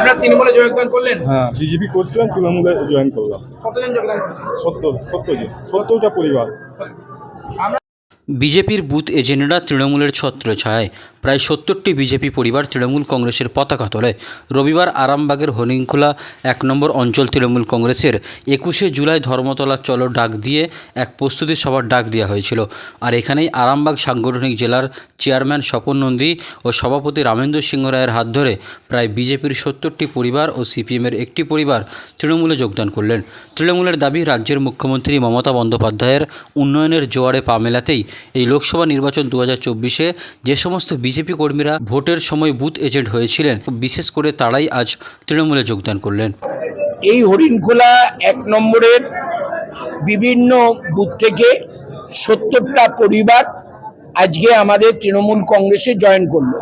আপনার তৃণমূলে যোগদান করলেন? হ্যাঁ বিজেপি করছিলাম তৃণমূলে জয়েন করলাম। কতজন যোগদান সত্তর সত্তর জন সত্তরটা পরিবার। বিজেপির বুথ এজেন্টরা তৃণমূলের ছত্রছায়ায়। প্রায় সত্তরটি বিজেপি পরিবার তৃণমূল কংগ্রেসের পতাকা তোলে। রবিবার আরামবাগের হরিংখোলা এক নম্বর অঞ্চল তৃণমূল কংগ্রেসের একুশে জুলাই ধর্মতলা চলো ডাক দিয়ে এক প্রস্তুতি সভার ডাক দেওয়া হয়েছিল। আর এখানেই আরামবাগ সাংগঠনিক জেলার চেয়ারম্যান স্বপন নন্দী ও সভাপতি রামেন্দ্র সিংহ রায়ের হাত ধরে প্রায় বিজেপির সত্তরটি পরিবার ও সিপিএমের একটি পরিবার তৃণমূলে যোগদান করলেন। তৃণমূলের দাবি, রাজ্যের মুখ্যমন্ত্রী মমতা বন্দ্যোপাধ্যায়ের উন্নয়নের জোয়ারে পা মেলাতেই এই লোকসভা নির্বাচন দু হাজার চব্বিশে যে সমস্ত বিজেপি কর্মীরা ভোটের সময় বুথ এজেন্ট হয়েছিলেন, বিশেষ করে তারাই আজ তৃণমূলে যোগদান করলেন। এই হরিণখোলা এক নম্বরের বিভিন্ন বুথ থেকে সত্তরটা পরিবার আজকে আমাদের তৃণমূল কংগ্রেসে জয়েন করল।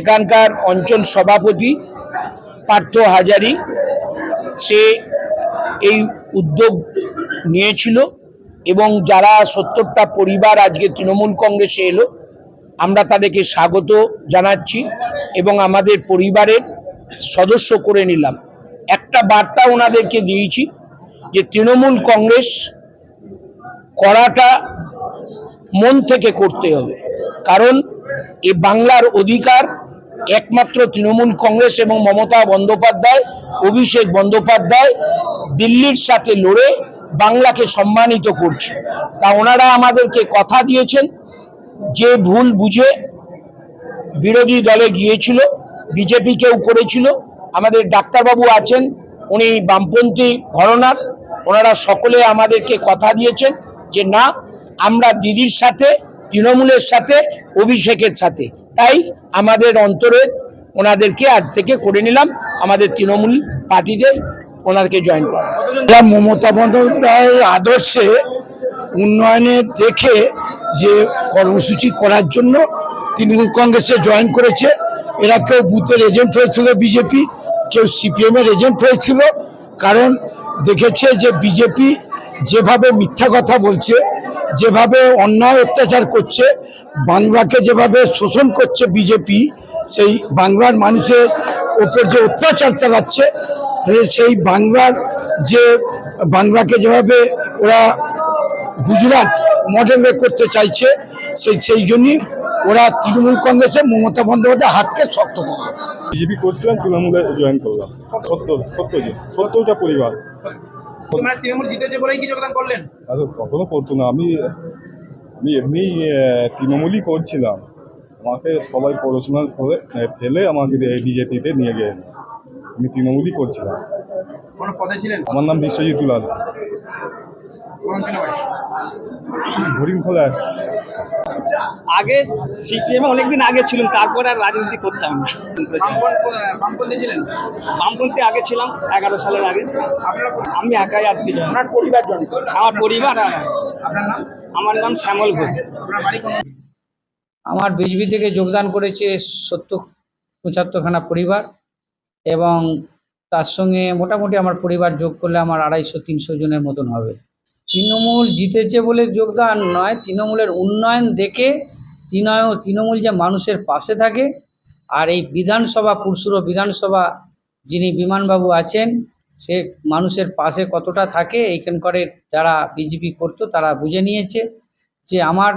এখানকার অঞ্চল সভাপতি পার্থ হাজারি, সে এই উদ্যোগ নিয়েছিল। এবং যারা সত্তরটা পরিবার আজকে তৃণমূল কংগ্রেসে এলো, আমরা তাদেরকে স্বাগত জানাচ্ছি এবং আমাদের পরিবারের সদস্য করে নিলাম। একটা বার্তা ওনাদেরকে দিয়েছি যে তৃণমূল কংগ্রেস করাটা মন থেকে করতে হবে। কারণ এই বাংলার অধিকার একমাত্র তৃণমূল কংগ্রেস এবং মমতা বন্দ্যোপাধ্যায়, অভিষেক বন্দ্যোপাধ্যায় দিল্লির সাথে লড়ে বাংলাকে সম্মানিত করছে। তা ওনারা আমাদেরকে কথা দিয়েছেন, যে ভুল বুঝে বিরোধী দলে গিয়েছিল বিজেপি কেউ করেছিল। আমাদের ডাক্তারবাবু আছেন, উনি বামপন্থী ঘরনার, ওনারা সকলে আমাদেরকে কথা দিয়েছেন যে না, আমরা দিদির সাথে, তৃণমূলের সাথে, অভিষেকের সাথে। তাই আমাদের অন্তরে ওনাদেরকে আজ থেকে করে নিলাম, আমাদের তৃণমূল পার্টিতে ওনাদেরকে জয়েন করা। এরা মমতা বন্দ্যোপাধ্যায়ের আদর্শে উন্নয়নের দেখে যে কর্মসূচি করার জন্য তৃণমূল কংগ্রেসে জয়েন করেছে। এরা কেউ বুথের এজেন্ট হয়েছিল বিজেপি, কেউ সিপিএম এর এজেন্ট হয়েছিল। কারণ দেখেছে যে বিজেপি যেভাবে মিথ্যা কথা বলছে, যেভাবে অন্যায় অত্যাচার করছে, বাংলাকে যেভাবে শোষণ করছে বিজেপি সেই বাংলার মানুষের ওপর যে অত্যাচার চালাচ্ছে সেই বাংলার যে বাংলাকে যেভাবে ওরা গুজরাট মডেলে করতে চাইছে সেই সেই জন্যই ওরা তৃণমূল কংগ্রেসের মমতা বন্দ্যোপাধ্যায় হাতকে শক্ত করল বিজেপি করছিলাম তৃণমূলে জয়েন করলাম। সত্তর সত্তর জন সত্তরটা পরিবার। তৃণমূল জিতেছে বলেই কি যোগদান করলেন? আর কখনো করতো না আমি আমি এমনি তৃণমূলই করছিলাম। আমাকে সবাই পড়াশোনা করে ফেলে আমাকে বিজেপিতে নিয়ে গেলেন। আমি তৃণমূলই করছিলাম। কোনো পদে ছিলেন? আমার নাম বিশ্বজিৎ লাল কোন অঞ্চলে বাড়ি? হরিণখোলা আগে সিপিএম অনেকদিন আগে ছিলাম তারপরে আর রাজনীতি করতাম না। বামপন্থ- বামপন্থী ছিলেন? বামপন্থী আগে ছিলাম এগারো সালের আগে। আমি একাই আজকে পরিবার আমার পরিবার আর নাম? আমার নাম শ্যামল ঘোষ। আমার বিজেপি থেকে যোগদান করেছে সত্তর পঁচাত্তরখানা পরিবার। এবং তার সঙ্গে মোটামুটি আমার পরিবার যোগ করলে আমার আড়াইশো, তিনশো জনের মতন হবে। তৃণমূল জিতেছে বলে যোগদান নয়, তৃণমূলের উন্নয়ন দেখে তৃণয়, তৃণমূল যে মানুষের পাশে থাকে, আর এই বিধানসভা, পুরসুর বিধানসভা যিনি বিমানবাবু আছেন, সে মানুষের পাশে কতটা থাকে, এইখানকার যারা বিজেপি করতো তারা বুঝে নিয়েছে যে আমার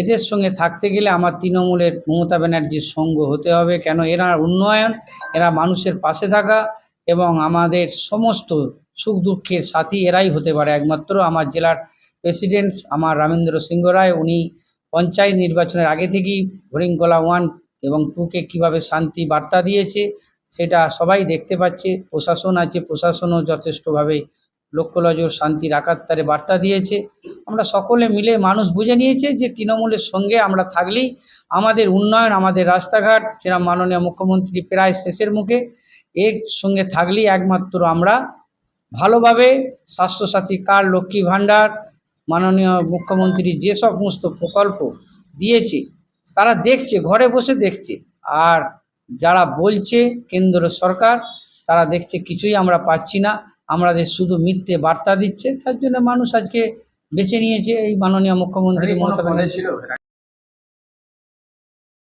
এদের সঙ্গে থাকতে গেলে আমার তৃণমূলের মমতা ব্যানার্জির সঙ্গ হতে হবে। কেন? এরা উন্নয়ন, এরা মানুষের পাশে থাকা এবং আমাদের সমস্ত সুখ দুঃখের সাথী এরাই হতে পারে। একমাত্র আমার জেলার প্রেসিডেন্ট আমার রামেন্দ্র সিংহ রায়, উনি পঞ্চায়েত নির্বাচনের আগে থেকেই হরিঙ্গলা ওয়ান এবং টুকে কীভাবে শান্তি বার্তা দিয়েছে, সেটা সবাই দেখতে পাচ্ছে। প্রশাসন আছে, প্রশাসনও যথেষ্টভাবে লক্ষ্য নজর শান্তির আকাত্তারে বার্তা দিয়েছে। আমরা সকলে মিলে মানুষ বুঝে নিয়েছে যে তৃণমূলের সঙ্গে আমরা থাকলেই আমাদের উন্নয়ন, আমাদের রাস্তাঘাট যেরকম মাননীয় মুখ্যমন্ত্রী প্রায় শেষের মুখে, এর সঙ্গে থাকলেই একমাত্র আমরা। ভালোভাবে স্বাস্থ্যসাথী কার্ড লক্ষ্মী ভাণ্ডার, মাননীয় মুখ্যমন্ত্রী যে সমস্ত প্রকল্প দিয়েছে, তারা দেখছে, ঘরে বসে দেখছে। আর যারা বলছে, কেন্দ্র সরকার, তারা দেখছে কিছুই আমরা পাচ্ছি না। আমাদের শুধু মিথ্যে বার্তা দিচ্ছে। তার জন্য মানুষ আজকে বেছে নিয়েছে এই মাননীয় মুখ্যমন্ত্রী মমতা ব্যানার্জি।